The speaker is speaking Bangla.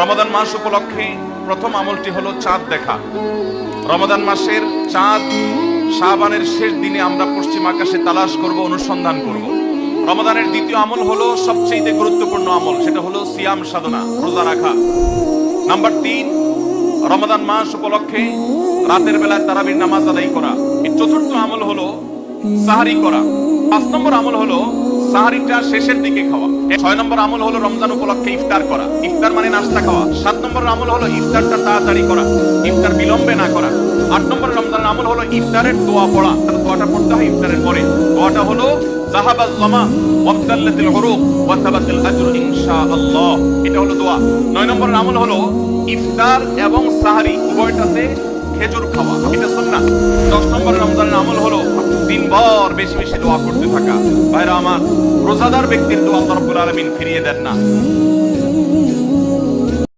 রমাদান মাস উপলক্ষে প্রথম আমলটি হলো চাঁদ দেখা। রমাদান মাসের চাঁদ, শাবানের শেষ দিনে আমরা পশ্চিম আকাশে তালাশ করব, অনুসন্ধান করব। রমাদানের দ্বিতীয় আমল হলো সবচেয়ে গুরুত্বপূর্ণ আমল, সেটা হলো সিয়াম সাধনা, রোজা রাখা। নাম্বার তিন, রমাদান মাস উপলক্ষে রাতের বেলায় তারাবির নামাজ আদায় করা। এই চতুর্থ আমল হলো সাহারি করা। পাঁচ নম্বর আমল হলো সাহারিটা শেষের দিকে খাওয়া। ছয় নম্বর আমল হলো রমজান উপলক্ষে ইফতার করা। ইফতার মানে নাস্তা খাওয়া। সাত নম্বর আমল হলো ইফতারটা তাড়াতাড়ি করা। ইফতার বিলম্বে না করা। আট নম্বর রমজানের আমল হলো ইফতারের দোয়া পড়া। তাহলে দোয়াটা পড়তে হয় ইফতারের পরে। দোয়াটা হলো জাহাবাজ জমা ওয়াক্তাল্লাতিল হুরুক ওয়া তাবাতিল আজর ইনশাআল্লাহ। এটা হলো দোয়া। নয় নম্বরের আমল হলো ইফতার এবং সাহারি উভয়টাতে খেজুর খাওয়া। দিনভর বেশি বেশি দোয়া করতে থাকা। ভাইরা আমার, রোজাদার ব্যক্তির দোয়া তরফুল আলামিন ফিরিয়ে দেন না।